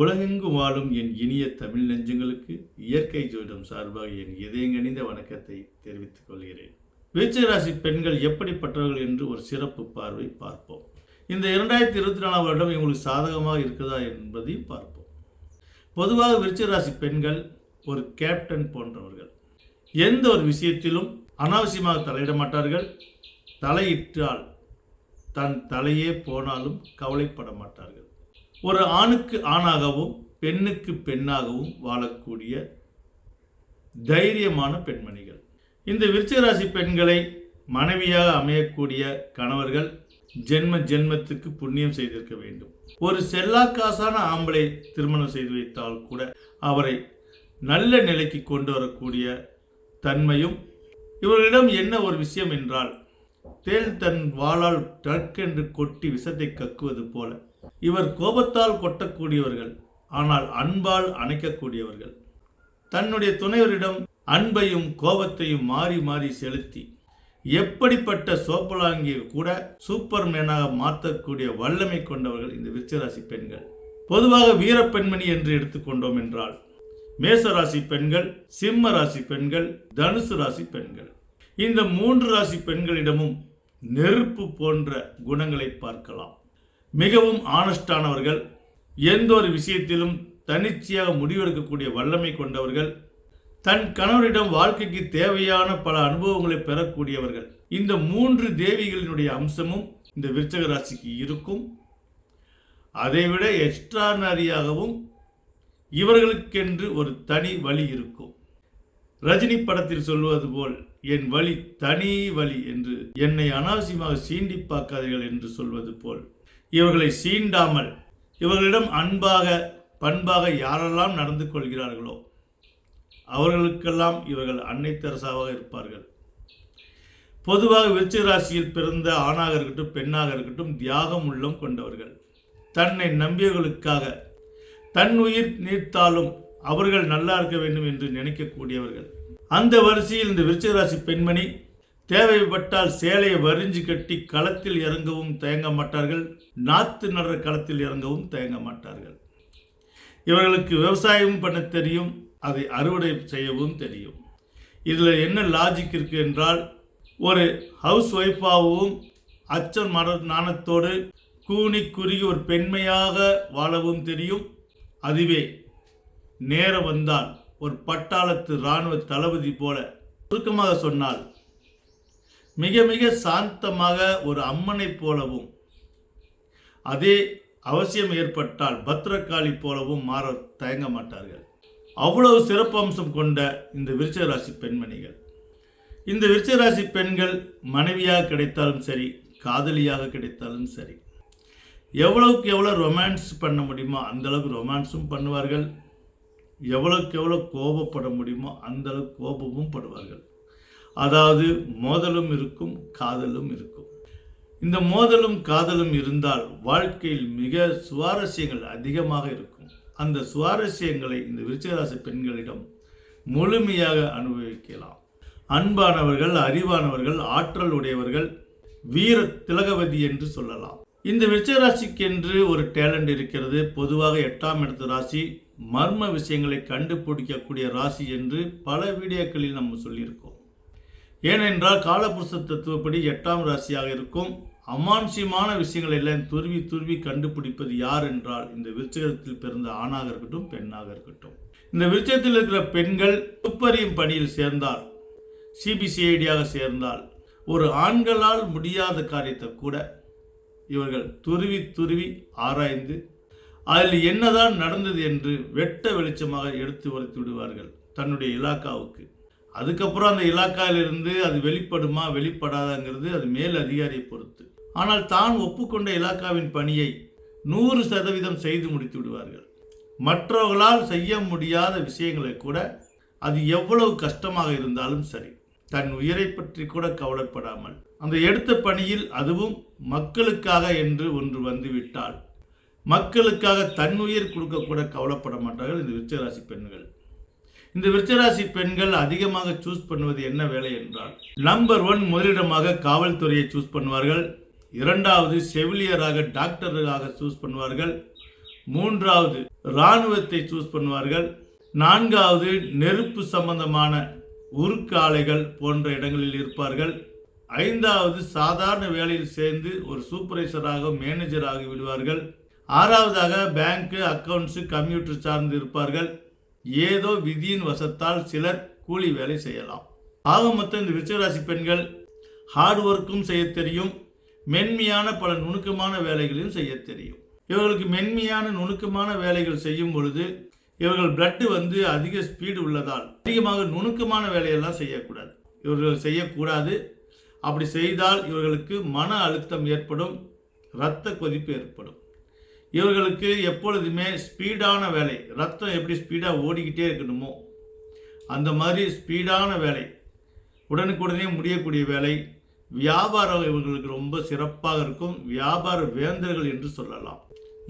உலகெங்கு வாழும் என் இனிய தமிழ் நெஞ்சங்களுக்கு இயற்கை ஜோதிடம் சார்பாக என் இதயங்கணிந்த வணக்கத்தை தெரிவித்துக் கொள்கிறேன். விருச்சிக ராசி பெண்கள் எப்படிப்பட்டவர்கள் என்று ஒரு சிறப்பு பார்வை பார்ப்போம். இந்த இரண்டாயிரத்தி இருபத்தி நாலாம் வருடம் இவங்களுக்கு சாதகமாக இருக்குதா என்பதையும் பார்ப்போம். பொதுவாக விருச்சிக ராசி பெண்கள் ஒரு கேப்டன் போன்றவர்கள். எந்த ஒரு விஷயத்திலும் அனாவசியமாக தலையிட மாட்டார்கள். தலையிட்டால் தன் தலையே போனாலும் கவலைப்பட மாட்டார்கள். ஒரு ஆணுக்கு ஆணாகவும் பெண்ணுக்கு பெண்ணாகவும் வாழக்கூடிய தைரியமான பெண்மணிகள். இந்த விருச்சிகராசி பெண்களை மனைவியாக அமையக்கூடிய கணவர்கள் ஜென்ம ஜென்மத்துக்கு புண்ணியம் செய்திருக்க வேண்டும். ஒரு செல்லாக்காசான ஆம்பளை திருமணம் செய்து வைத்தால் கூட அவரை நல்ல நிலைக்கு கொண்டு வரக்கூடிய தன்மையும் இவர்களிடம் என்ன ஒரு விஷயம் என்றால் தேள் தன் வாளால் டற்கென்று கொட்டி விஷத்தை கக்குவது போல இவர் கோபத்தால் கொட்டக்கூடியவர்கள் ஆனால் அன்பால் அணைக்கக்கூடியவர்கள். தன்னுடைய துணைவரிடம் அன்பையும் கோபத்தையும் மாறி மாறி செலுத்தி எப்படிப்பட்ட சோப்பலாங்கியில் கூட சூப்பர் மேனாக மாற்றக்கூடிய வல்லமை கொண்டவர்கள் இந்த விருச்சராசி பெண்கள். பொதுவாக வீரப்பெண்மணி என்று எடுத்துக்கொண்டோம் என்றால் மேச ராசி பெண்கள் சிம்ம ராசி பெண்கள் தனுசு ராசி பெண்கள். இந்த மூன்று ராசி பெண்களிடமும் நெருப்பு போன்ற குணங்களை பார்க்கலாம். மிகவும் ஆனஸ்டானவர்கள் எந்த ஒரு விஷயத்திலும் தனிச்சையாக முடிவெடுக்கக்கூடிய வல்லமை கொண்டவர்கள் தன் கணவரிடம் வாழ்க்கைக்கு தேவையான பல அனுபவங்களை பெறக்கூடியவர்கள். இந்த மூன்று தேவிகளினுடைய அம்சமும் இந்த விருச்சக ராசிக்கு இருக்கும். அதைவிட எக்ஸ்ட்ரானரியாகவும் இவர்களுக்கென்று ஒரு தனி வழி இருக்கும். ரஜினி படத்தில் சொல்வது போல் என் வழி தனி வழி என்று என்னை அனாவசியமாக சீண்டி பார்க்காதீர்கள் என்று சொல்வது போல். இவர்களை சீண்டாமல் இவர்களிடம் அன்பாக பண்பாக யாரெல்லாம் நடந்து கொள்கிறார்களோ அவர்களுக்கெல்லாம் இவர்கள் அன்னை தெரசாவாக இருப்பார்கள். பொதுவாக விருச்சிக ராசியில் பிறந்த ஆணாக இருக்கட்டும் பெண்ணாக இருக்கட்டும் தியாகம் உள்ளம் கொண்டவர்கள். தன்னை நம்பியவர்களுக்காக தன் உயிர் நீர்த்தாலும் அவர்கள் நல்லா இருக்க வேண்டும் என்று நினைக்கக்கூடியவர்கள். அந்த வரிசையில் இந்த விருச்சிக ராசி பெண்மணி தேவைப்பட்டால் சேலையை வரிஞ்சு கட்டி களத்தில் இறங்கவும் தயங்க மாட்டார்கள். நாற்று நடுற களத்தில் இறங்கவும் தயங்க மாட்டார்கள். இவர்களுக்கு விவசாயமும் பண்ண தெரியும் அதை அறுவடை செய்யவும் தெரியும். இதில் என்ன லாஜிக் இருக்கு என்றால் ஒரு ஹவுஸ் ஒய்ஃபாகவும் அச்சம் மன நாணத்தோடு கூனி குறுகி ஒரு பெண்மையாக வாழவும் தெரியும். அதுவே நேரம் வந்தால் ஒரு பட்டாளத்து இராணுவ தளபதி போல சுருக்கமாக சொன்னால் மிக மிக சாந்தமாக ஒரு அம்மனைப் போலவும் அதே அவசியம் ஏற்பட்டால் பத்ரகாளி போலவும் மாற தயங்க மாட்டார்கள். அவ்வளவு சிறப்பம்சம் கொண்ட இந்த விருச்சராசி பெண்மணிகள். இந்த விருச்சராசி பெண்கள் மனைவியாக கிடைத்தாலும் சரி காதலியாக கிடைத்தாலும் சரி எவ்வளவுக்கு எவ்வளோ ரொமான்ஸ் பண்ண முடியுமோ அந்த அளவுக்கு ரொமான்ஸும் பண்ணுவார்கள். எவ்வளோக்கு எவ்வளோ கோபப்பட முடியுமோ அந்தளவுக்கு கோபமும் படுவார்கள். அதாவது மோதலும் இருக்கும் காதலும் இருக்கும். இந்த மோதலும் காதலும் இருந்தால் வாழ்க்கையில் மிக சுவாரஸ்யங்கள் அதிகமாக இருக்கும். அந்த சுவாரஸ்யங்களை இந்த விருச்சிகராசி பெண்களிடம் முழுமையாக அனுபவிக்கலாம். அன்பானவர்கள் அறிவானவர்கள் ஆற்றல் உடையவர்கள் வீர திலகவதி என்று சொல்லலாம். இந்த விருச்சிகராசிக்கு என்று ஒரு டேலண்ட் இருக்கிறது. பொதுவாக எட்டாம் இடத்து ராசி மர்ம விஷயங்களை கண்டுபிடிக்கக்கூடிய ராசி என்று பல வீடியோக்களில் நம்ம சொல்லியிருக்கோம். ஏனென்றால் காலபுருஷ தத்துவப்படி எட்டாம் ராசியாக இருக்கும். அமானுஷ்யமான விஷயங்களை எல்லாம் துருவி துருவி கண்டுபிடிப்பது யார் என்றால் இந்த விருச்சகத்தில் பிறந்த ஆணாக இருக்கட்டும் பெண்ணாக இருக்கட்டும். இந்த விருச்சகத்தில் இருக்கிற பெண்கள் துப்பறியும் பணியில் சேர்ந்தால் சிபிசிஐடியாக சேர்ந்தால் ஒரு ஆண்களால் முடியாத காரியத்தை கூட இவர்கள் துருவி துருவி ஆராய்ந்து அதில் என்னதான் நடந்தது என்று வெட்ட வெளிச்சமாக எடுத்து உரைத்து விடுவார்கள் தன்னுடைய இலாக்காவுக்கு. அதுக்கப்புறம் அந்த இலாக்காவிலிருந்து அது வெளிப்படுமா வெளிப்படாதாங்கிறது அது மேல் அதிகாரியை பொறுத்து. ஆனால் தான் ஒப்புக்கொண்ட இலாக்காவின் பணியை நூறு சதவீதம் செய்து முடித்து விடுவார்கள். மற்றவர்களால் செய்ய முடியாத விஷயங்களை கூட அது எவ்வளவு கஷ்டமாக இருந்தாலும் சரி தன் உயிரை பற்றி கூட கவலைப்படாமல் அந்த எடுத்த பணியில் அதுவும் மக்களுக்காக என்று ஒன்று வந்துவிட்டால் மக்களுக்காக தன்னுயிர் கொடுக்கக்கூட கவலைப்பட மாட்டார்கள் இந்த விருச்சராசி பெண்கள். இந்த விருச்சராசி பெண்கள் அதிகமாக சூஸ் பண்ணுவது என்ன வேலை என்றால் நம்பர் ஒன் முதலிடமாக காவல்துறையை சூஸ் பண்ணுவார்கள். இரண்டாவது செவிலியராக டாக்டராக சூஸ் பண்ணுவார்கள். மூன்றாவது இராணுவத்தை சூஸ் பண்ணுவார்கள். நான்காவது நெருப்பு சம்பந்தமான உருக்காலைகள் போன்ற இடங்களில் இருப்பார்கள். ஐந்தாவது சாதாரண வேலையில் சேர்ந்து ஒரு சூப்பர்வைசராக மேனேஜராக விடுவார்கள். ஆறாவதாக பேங்க்கு அக்கவுண்ட்ஸு கம்ப்யூட்டர் சார்ந்து இருப்பார்கள். ஏதோ விதியின் வசத்தால் சிலர் கூலி வேலை செய்யலாம். ஆக மொத்தம் இந்த விருச்சராசி பெண்கள் ஹார்ட் ஒர்க்கும் செய்ய தெரியும். மென்மையான பல நுணுக்கமான வேலைகளையும் செய்ய தெரியும். இவர்களுக்கு மென்மையான நுணுக்கமான வேலைகள் செய்யும் பொழுது இவர்கள் பிளட்டு வந்து அதிக ஸ்பீடு உள்ளதால் அதிகமாக நுணுக்கமான வேலையெல்லாம் செய்யக்கூடாது. இவர்கள் செய்யக்கூடாது. அப்படி செய்தால் இவர்களுக்கு மன அழுத்தம் ஏற்படும் இரத்த கொதிப்பு ஏற்படும். இவர்களுக்கு எப்பொழுதுமே ஸ்பீடான வேலை. ரத்தம் எப்படி ஸ்பீடாக ஓடிக்கிட்டே இருக்கணுமோ அந்த மாதிரி ஸ்பீடான வேலை உடனுக்குடனே முடியக்கூடிய வேலை வியாபாரம் இவர்களுக்கு ரொம்ப சிறப்பாக இருக்கும். வியாபார வேந்தர்கள் என்று சொல்லலாம்.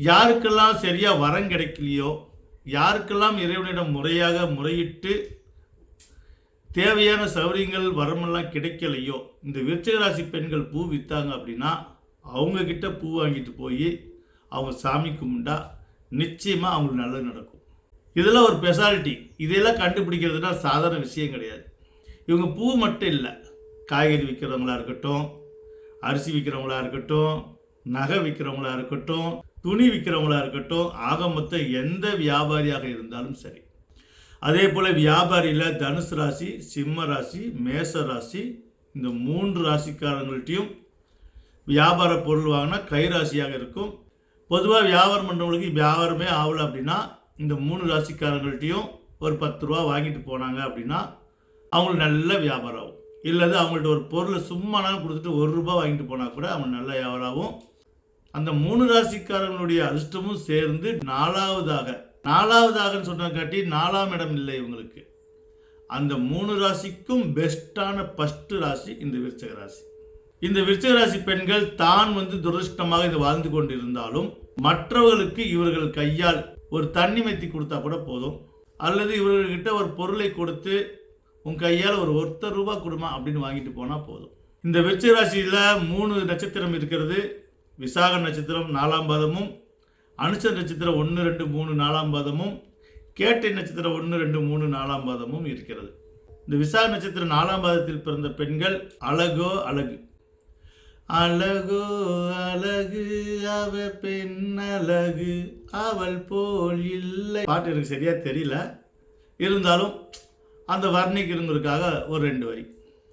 யாருக்கெல்லாம் சரியாக வரம் கிடைக்கலையோ யாருக்கெல்லாம் இறைவனிடம் முறையாக முறையிட்டு தேவையான சௌகரியங்கள் வரமெல்லாம் கிடைக்கலையோ இந்த விருச்சிகராசி பெண்கள் பூ விற்றாங்க அப்படின்னா அவங்கக்கிட்ட பூ வாங்கிட்டு போய் அவங்க சாமி கும்பிட்டா நிச்சயமாக அவங்களுக்கு நல்லது நடக்கும். இதெல்லாம் ஒரு ஸ்பெஷாலிட்டி இதையெல்லாம் கண்டுபிடிக்கிறதுனா சாதாரண விஷயம் கிடையாது. இவங்க பூ மட்டும் இல்லை. காய்கறி விற்கிறவங்களா இருக்கட்டும் அரிசி விற்கிறவங்களா இருக்கட்டும் நகை விற்கிறவங்களா இருக்கட்டும் துணி விற்கிறவங்களா இருக்கட்டும் ஆக மொத்தம் எந்த வியாபாரியாக இருந்தாலும் சரி. அதே போல் வியாபாரியில் தனுசு ராசி சிம்ம ராசி மேச ராசி இந்த மூன்று ராசிக்காரங்கள்ட்டையும் வியாபார பொருள் வாங்கினா கை ராசியாக இருக்கும். பொதுவாக வியாபாரம் பண்ணுறவங்களுக்கு வியாபாரமே ஆகலை அப்படின்னா இந்த மூணு ராசிக்காரங்கள்ட்டையும் ஒரு பத்து ரூபா வாங்கிட்டு போனாங்க அப்படின்னா அவங்களுக்கு நல்ல வியாபாரம் ஆகும். இல்லது அவங்கள்ட்ட ஒரு பொருளை சும்மானாலும் கொடுத்துட்டு ஒரு ரூபாய் வாங்கிட்டு போனால் கூட அவங்க நல்ல வியாபாரம் ஆகும். அந்த மூணு ராசிக்காரங்களுடைய அதிர்ஷ்டமும் சேர்ந்து நாலாவதாக நாலாவதாகன்னு சொன்ன காட்டி நாலாம் இடம் இல்லை இவங்களுக்கு. அந்த மூணு ராசிக்கும் பெஸ்ட்டான ஃபஸ்ட்டு ராசி இந்த விருச்சக ராசி. இந்த விருச்சக ராசி பெண்கள் தான் வந்து துரதிருஷ்டமாக இது வாழ்ந்து கொண்டிருந்தாலும் மற்றவர்களுக்கு இவர்கள் கையால் ஒரு தண்ணி மெத்தி கொடுத்தா கூட போதும். அல்லது இவர்கள்கிட்ட ஒரு பொருளை கொடுத்து உன் கையால் ஒரு ஒருத்தர் ரூபா கொடுமா அப்படின்னு வாங்கிட்டு போனால் போதும். இந்த விருச்சிக ராசியில் மூணு நட்சத்திரம் இருக்கிறது. விசாக நட்சத்திரம் நாலாம் பாதமும் அனுச நட்சத்திரம் ஒன்று ரெண்டு மூணு நாலாம் பாதமும் கேட்டை நட்சத்திரம் ஒன்று ரெண்டு மூணு நாலாம் பாதமும் இருக்கிறது. இந்த விசாக நட்சத்திரம் நாலாம் பாதத்தில் பிறந்த பெண்கள் அழகோ அழகு. அழகோ அழகு அவ பெண் அழகு அவள் போல் இல்லை. பாட்டு எனக்கு சரியா தெரியல. இருந்தாலும் அந்த வர்ணிக்கிறவங்களுக்காக ஒரு ரெண்டு வரி.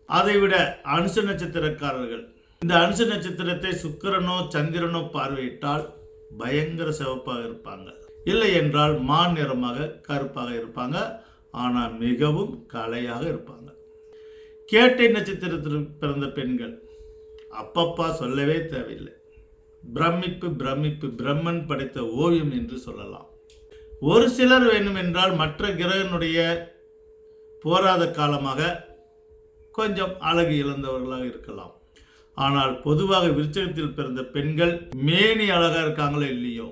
அதை விட அனுச நட்சத்திரக்காரர்கள். இந்த அனுச நட்சத்திரத்தை சுக்கிரனோ சந்திரனோ பார்வையிட்டால் பயங்கர சிவப்பாக இருப்பாங்க. இல்லை என்றால் மான் நிறமாக கருப்பாக இருப்பாங்க. ஆனால் மிகவும் கலையாக இருப்பாங்க. கேட்டை நட்சத்திரத்தில் பிறந்த பெண்கள் அப்பப்பா சொல்லவே தேவையில்லை. பிரமிப்பு பிரமிப்பு பிரம்மன் படைத்த ஓவியம் என்று சொல்லலாம். ஒரு சிலர் வேண்டுமென்றால் மற்ற கிரகனுடைய போராத காலமாக கொஞ்சம் அழகு இழந்தவர்களாக இருக்கலாம். ஆனால் பொதுவாக விருச்சகத்தில் பிறந்த பெண்கள் மேனி அழகாக இருக்காங்களோ இல்லையோ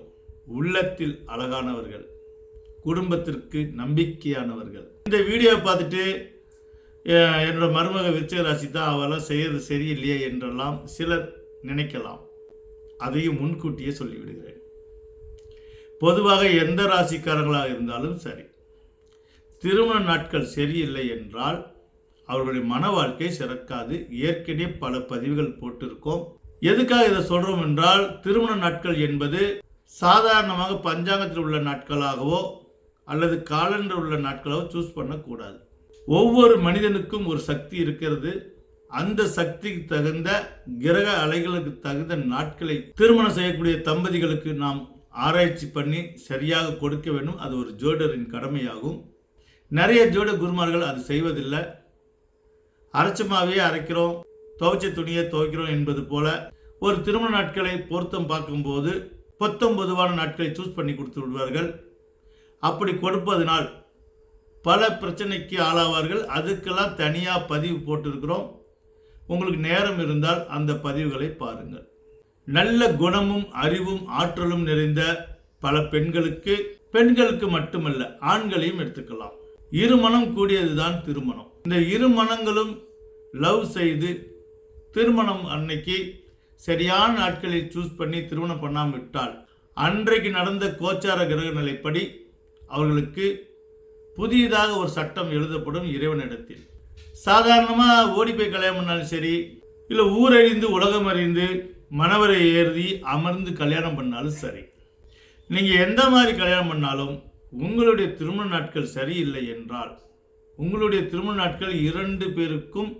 உள்ளத்தில் அழகானவர்கள் குடும்பத்திற்கு நம்பிக்கையானவர்கள். இந்த வீடியோவை பார்த்துட்டு என்னோட மருமக விருச்சிக ராசி தான் அவெல்லாம் செய்யறது சரியில்லையே என்றெல்லாம் சிலர் நினைக்கலாம். அதையும் முன்கூட்டியே சொல்லிவிடுகிறேன். பொதுவாக எந்த ராசிக்காரங்களாக இருந்தாலும் சரி திருமண நாட்கள் சரியில்லை என்றால் அவர்களுடைய மன வாழ்க்கை சிறக்காது. ஏற்கனவே பல பதிவுகள் போட்டிருக்கோம். எதுக்காக இதை சொல்கிறோம் என்றால் திருமண நாட்கள் என்பது சாதாரணமாக பஞ்சாங்கத்தில் உள்ள நாட்களாகவோ அல்லது காலண்டர் உள்ள நாட்களாகவோ சூஸ் பண்ணக்கூடாது. ஒவ்வொரு மனிதனுக்கும் ஒரு சக்தி இருக்கிறது. அந்த சக்திக்கு தகுந்த கிரக அலைகளுக்கு தகுந்த நாட்களை திருமணம் செய்யக்கூடிய தம்பதிகளுக்கு நாம் ஆராய்ச்சி பண்ணி சரியாக கொடுக்க வேண்டும். அது ஒரு ஜோடரின் கடமையாகும். நிறைய ஜோட குருமார்கள் அது செய்வதில்லை. அரைச்சமாவே அரைக்கிறோம் துவைச்ச துணியை துவைக்கிறோம் என்பது போல ஒரு திருமண நாட்களை பொருத்தம் பார்க்கும்போது பொத்தம் பொதுவான நாட்களை சூஸ் பண்ணி கொடுத்து விடுவார்கள். அப்படி கொடுப்பதனால் பல பிரச்சனைக்கு ஆளாவார்கள். அதுக்கெல்லாம் தனியாக பதிவு போட்டிருக்கிறோம். உங்களுக்கு நேரம் இருந்தால் அந்த பதிவுகளை பாருங்கள். நல்ல குணமும் அறிவும் ஆற்றலும் நிறைந்த பல பெண்களுக்கு பெண்களுக்கு மட்டுமல்ல ஆண்களையும் எடுத்துக்கலாம். இருமணம் கூடியதுதான் திருமணம். இந்த இருமணங்களும் லவ் செய்து திருமணம் அன்னைக்கு சரியான நாட்களில் சூஸ் பண்ணி திருமணம் பண்ணாமல் விட்டால் அன்றைக்கு நடந்த கோச்சார கிரக நிலைப்படி அவர்களுக்கு புதியதாக ஒரு சட்டம் எழுதப்படும் இறைவனிடத்தில். சாதாரணமாக ஓடி போய் கல்யாணம் பண்ணாலும் சரி இல்லை ஊரறிந்து உலகம் அறிந்து மணவரை ஏறி அமர்ந்து கல்யாணம் பண்ணாலும் சரி. நீங்கள் எந்த மாதிரி கல்யாணம் பண்ணாலும் உங்களுடைய திருமண நாட்கள் சரியில்லை என்றால் உங்களுடைய திருமண நாட்கள் இரண்டு பேருக்கும்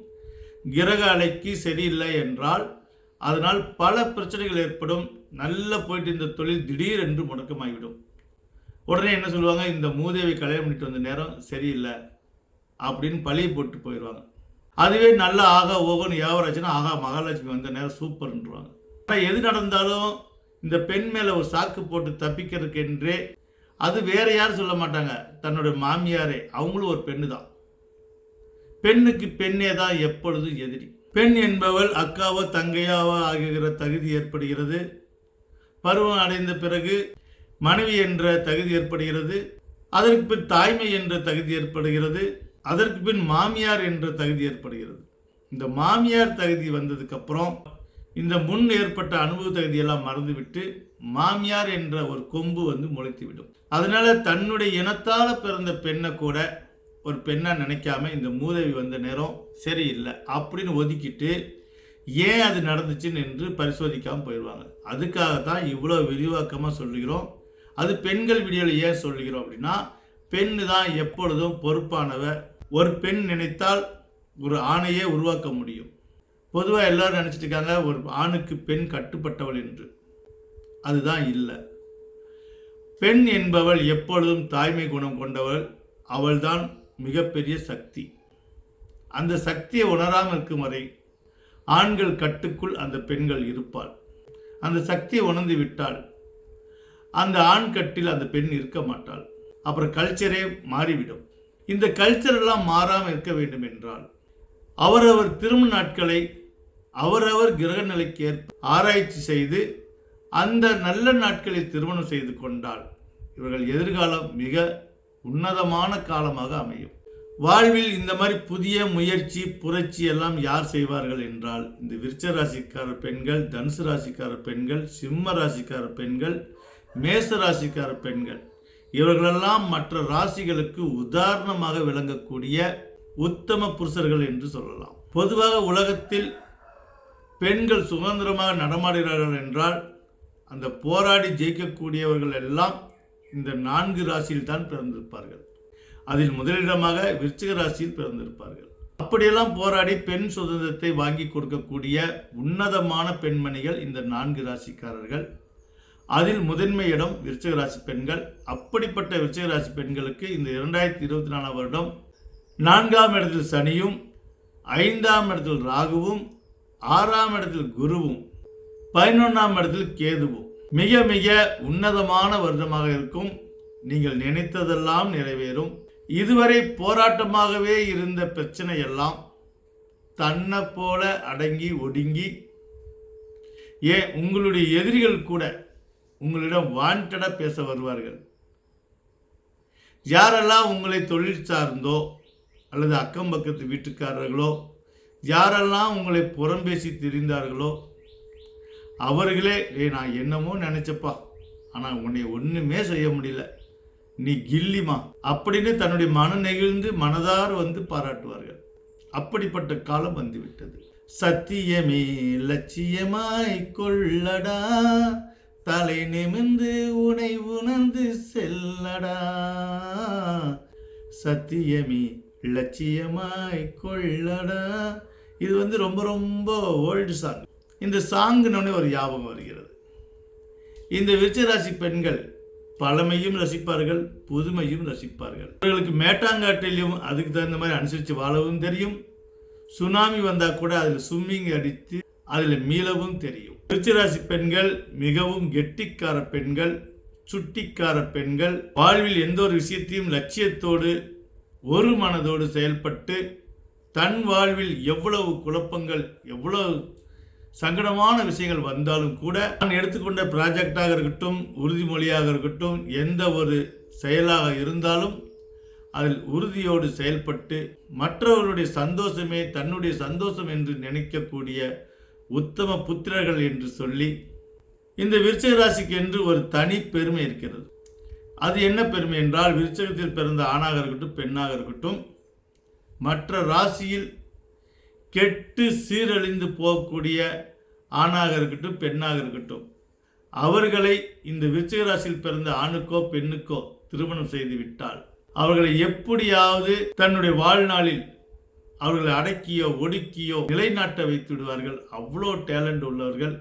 கிரக அலைக்கு சரியில்லை என்றால் அதனால் பல பிரச்சனைகள் ஏற்படும். நல்லா போயிட்டு இந்த தொழில் திடீரென்று முடக்கமாகிவிடும். உடனே என்ன சொல்லுவாங்க இந்த மூதேவி கல்யாணம் பண்ணிட்டு வந்த நேரம் சரியில்லை அப்படின்னு பழியை போட்டு போயிடுவாங்க. அதுவே நல்லா ஆகா ஓகோன்னு யாவராச்சுன்னா ஆகா மகாலட்சுமி வந்த நேரம் சூப்பர்ன்றாங்க ஆனால் எது நடந்தாலும் இந்த பெண் மேலே ஒரு சாக்கு போட்டு தப்பிக்கிறதுக்கு என்றே அது வேற யாரும் சொல்ல மாட்டாங்க. தன்னோட மாமியாரே அவங்களும் ஒரு பெண்ணு தான் பெண்ணுக்கு பெண்ணே தான் எப்பொழுதும் எதிரி. பெண் என்பவள் அக்காவோ தங்கையாவோ ஆகிற தகுதி ஏற்படுகிறது. பருவம் அடைந்த பிறகு மனைவி என்ற தகுதி ஏற்படுகிறது அதற்கு பின் தாய்மை என்ற தகுதி ஏற்படுகிறது அதற்கு பின் மாமியார் என்ற தகுதி ஏற்படுகிறது. இந்த மாமியார் தகுதி வந்ததுக்கு அப்புறம் இந்த முன் ஏற்பட்ட அனுபவ தகுதியெல்லாம் மறந்துவிட்டு மாமியார் என்ற ஒரு கொம்பு வந்து முளைத்துவிடும். அதனால தன்னுடைய இனத்தால் பிறந்த பெண்ணை கூட ஒரு பெண்ணாக நினைக்காம இந்த மூதவி வந்த நேரம் சரியில்லை அப்படின்னு ஒதுக்கிட்டு ஏன் அது நடந்துச்சுன்னு என்று பரிசோதிக்காமல் போயிடுவாங்க. அதுக்காக தான் இவ்வளோ விரிவாக்கமாக சொல்லுகிறோம். அது பெண்கள் வீடியோவில் ஏன் சொல்கிறோம் அப்படின்னா பெண்ணு தான் எப்பொழுதும் பொறுப்பானவ. ஒரு பெண் நினைத்தால் ஒரு ஆணையே உருவாக்க முடியும். பொதுவாக எல்லாரும் நினச்சிட்டு இருக்காங்க ஒரு ஆணுக்கு பெண் கட்டுப்பட்டவள் என்று. அதுதான் இல்லை. பெண் என்பவள் எப்பொழுதும் தாய்மை குணம் கொண்டவள் அவள்தான் மிகப்பெரிய சக்தி. அந்த சக்தியை உணராமல் இருக்கும் வரை ஆண்கள் கட்டுக்குள் அந்த பெண்கள் இருப்பாள். அந்த சக்தியை உணர்ந்து விட்டால் அந்த ஆண் கட்டில் அந்த பெண் இருக்க மாட்டாள். அப்புறம் கல்ச்சரே மாறிவிடும். இந்த கல்ச்சர் எல்லாம் மாறாமல் இருக்க வேண்டும் என்றால் அவரவர் திருமண நாட்களை அவரவர் கிரக நிலைக்கு ஏற்ப ஆராய்ச்சி செய்து அந்த நல்ல நாட்களில் திருமணம் செய்து கொண்டால் இவர்கள் எதிர்காலம் மிக உன்னதமான காலமாக அமையும். வாழ்வில் இந்த மாதிரி புதிய முயற்சி புரட்சி எல்லாம் யார் செய்வார்கள் என்றால் இந்த விருச்ச ராசிக்கார பெண்கள் தனுசு ராசிக்கார பெண்கள் சிம்ம ராசிக்கார பெண்கள் மேச ராசிக்கார பெண்கள் இவர்களெல்லாம் மற்ற ராசிகளுக்கு உதாரணமாக விளங்கக்கூடிய உத்தம புருஷர்கள் என்று சொல்லலாம். பொதுவாக உலகத்தில் பெண்கள் சுதந்திரமாக நடமாடுகிறார்கள் என்றால் அந்த போராடி ஜெயிக்கக்கூடியவர்கள் எல்லாம் இந்த நான்கு ராசியில் தான் பிறந்திருப்பார்கள். அதில் முதலிடமாக விருச்சிக ராசியில் பிறந்திருப்பார்கள். அப்படியெல்லாம் போராடி பெண் சுதந்திரத்தை வாங்கி கொடுக்கக்கூடிய உன்னதமான பெண்மணிகள் இந்த நான்கு ராசிக்காரர்கள். அதில் முதன்மை இடம் பெண்கள். அப்படிப்பட்ட விருச்சகராசி பெண்களுக்கு இந்த இரண்டாயிரத்தி இருபத்தி நாலாம் வருடம் நான்காம் இடத்தில் சனியும் ஐந்தாம் இடத்தில் ராகுவும் ஆறாம் இடத்தில் குருவும் பதினொன்றாம் இடத்தில் கேதுவும். மிக மிக உன்னதமான வருடமாக இருக்கும். நீங்கள் நினைத்ததெல்லாம் நிறைவேறும். இதுவரை போராட்டமாகவே இருந்த பிரச்சனை எல்லாம் தன்னை போல அடங்கி ஒடுங்கி ஏன் உங்களுடைய எதிரிகள் கூட உங்களிடம் வாண்டடாக பேச வருவார்கள். யாரெல்லாம் உங்களை தொழில் சார்ந்தோ அல்லது அக்கம் பக்கத்து வீட்டுக்காரர்களோ யாரெல்லாம் உங்களை புறம்பேசி திரிந்தார்களோ அவர்களே ஏய் நான் என்னமோ நினச்சப்பா. ஆனால் உன்னை ஒன்றுமே செய்ய முடியல. நீ கில்லிமா அப்படின்னு தன்னுடைய மன நெகிழ்ந்து மனதார் வந்து பாராட்டுவார்கள். அப்படிப்பட்ட காலம் வந்துவிட்டது. சத்தியமே லட்சியமாய் கொள்ளடா. தலை நிமிர்ந்து உனை உணர்ந்து செல்லடா. சத்தியமே லட்சியமாய் கொள்ளடா. இது வந்து ரொம்ப ரொம்ப ஓல்டு சாங். இந்த சாங்குனோடனே ஒரு ஞாபகம் வருகிறது. இந்த விருச்சராசி பெண்கள் பழமையும் ரசிப்பார்கள் புதுமையும் ரசிப்பார்கள். அவர்களுக்கு மேட்டாங்காட்டிலையும் அதுக்கு தகுந்த மாதிரி அனுசரித்து வாழவும் தெரியும். சுனாமி வந்தால் கூட அதில் ஸ்விம்மிங் அடித்து அதில் மீளவும் தெரியும். திருச்சிராசி பெண்கள் மிகவும் கெட்டிக்கார பெண்கள் சுட்டிக்கார பெண்கள். வாழ்வில் எந்த ஒரு விஷயத்தையும் லட்சியத்தோடு ஒரு மனதோடு செயல்பட்டு தன் வாழ்வில் எவ்வளவு குழப்பங்கள் எவ்வளவு சங்கடமான விஷயங்கள் வந்தாலும் கூட நான் எடுத்துக்கொண்ட ப்ராஜெக்டாக இருக்கட்டும் உறுதிமொழியாக இருக்கட்டும் எந்த ஒரு செயலாக இருந்தாலும் அதில் உறுதியோடு செயல்பட்டு மற்றவர்களுடைய சந்தோஷமே தன்னுடைய சந்தோஷம் என்று நினைக்கக்கூடிய உத்தம புத்திரர்கள் என்று சொல்லி இந்த விருச்சக ராசிக்கு என்று ஒரு தனி பெருமை இருக்கிறது. அது என்ன பெருமை என்றால் விருச்சகத்தில் பிறந்த ஆணாக இருக்கட்டும் பெண்ணாக இருக்கட்டும் மற்ற ராசியில் கெட்டு சீரழிந்து போகக்கூடிய ஆணாக இருக்கட்டும் பெண்ணாக இருக்கட்டும் அவர்களை இந்த விருச்சிக ராசியில் பிறந்த ஆணுக்கோ பெண்ணுக்கோ திருமணம் செய்து விட்டால் அவர்களை எப்படியாவது தன்னுடைய வாழ்நாளில் அவர்களை அடக்கியோ ஒடுக்கியோ நிலைநாட்ட வைத்து விடுவார்கள் அவ்வளோ டேலண்ட் உள்ளவர்கள்.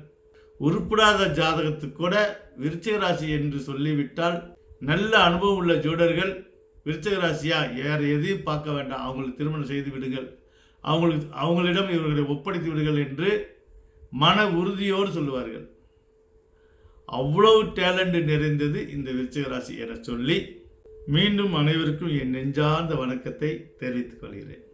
உருப்படாத ஜாதகத்துக்கு கூட விருச்சிக ராசி என்று சொல்லிவிட்டால் நல்ல அனுபவம் உள்ள ஜோடர்கள் விருச்சிக ராசியா வேற எதையும் பார்க்க வேண்டாம். அவங்களுக்கு திருமணம் செய்து விடுங்கள். அவங்களுக்கு அவங்களிடம் இவர்களை ஒப்படைத்து விடுங்கள் என்று மன உறுதியோடு சொல்லுவார்கள். அவ்வளவு டேலண்ட் நிறைந்தது இந்த விருச்சிக ராசி என சொல்லி மீண்டும் அனைவருக்கும் என் நெஞ்சார்ந்த வணக்கத்தை தெரிவித்துக் கொள்கிறேன்.